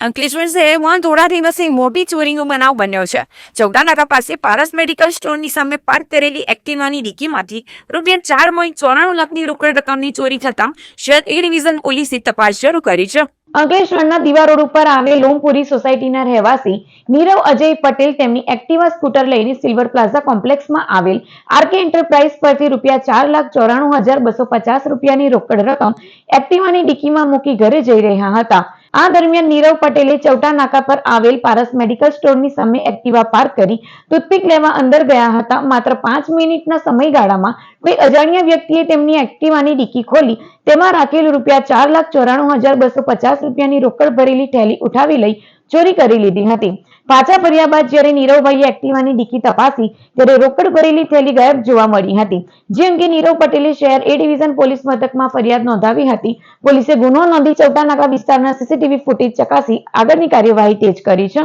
અંકલેશ્વર શહેરમાં થોડા દિવસથી મોટી ચોરીનો બનાવ બન્યો છે. ચૌદા નાકા પાસે પારસ મેડિકલ સ્ટોરની સામે પાર્ક કરેલી એક્ટિવાની ડીકીમાંથી રૂપિયા ચાર પોઈન્ટ ચોરાણું લાખની રોકડ રકમની ચોરી થતાં શહેર એ ડિવિઝન પોલીસે તપાસ શરૂ કરી છે. અંકલેશ્વરના દિવારોડ ઉપર આવેલ લોમપુરી સોસાયટીના રહેવાસી નીરવ અજય પટેલ તેમની એક્ટિવા સ્કૂટર લઈને સિલ્વર પ્લાઝા કોમ્પ્લેક્સમાં આવેલ આરકે એન્ટરપ્રાઇઝ પરથી રૂપિયા ચાર લાખ ચોરાણું હજાર બસો પચાસ રૂપિયાની રોકડ રકમ એક્ટિવાની ડીકીમાં મૂકી ઘરે જઈ રહ્યા હતા. આ દરમિયાન નીરવ પટેલે ચૌટા નાકા પર આવેલ પારસ મેડિકલ સ્ટોરની સામે એક્ટિવા પાર્ક કરી ટૂથપીક લેવા અંદર ગયા હતા. માત્ર પાંચ મિનિટના સમયગાળામાં કોઈ અજાણ્યા વ્યક્તિએ તેમની એક્ટિવાની ડીકી ખોલી. તેમાં રાખેલ રૂપિયા ચાર લાખ ચોરાણું હજાર બસો પચાસ રૂપિયાની રોકડ ભરેલી થેલી ઉઠાવી લઈ ચોરી કરી લીધી હતી. પાછા ફર્યા બાદ જ્યારે નીરવભાઈએ એક્ટિવાની ડીકી તપાસી, ત્યારે રોકડ ભરેલી થેલી ગાયબ જોવા મળી હતી. જે અંગે નીરવ પટેલે શહેર એ ડિવિઝન પોલીસ મથકમાં ફરિયાદ નોંધાવી હતી. પોલીસે ગુનો નોંધી ચૌટાનાકા વિસ્તારના સીસીટીવી ફૂટેજ ચકાસી આગળની કાર્યવાહી તેજ કરી છે.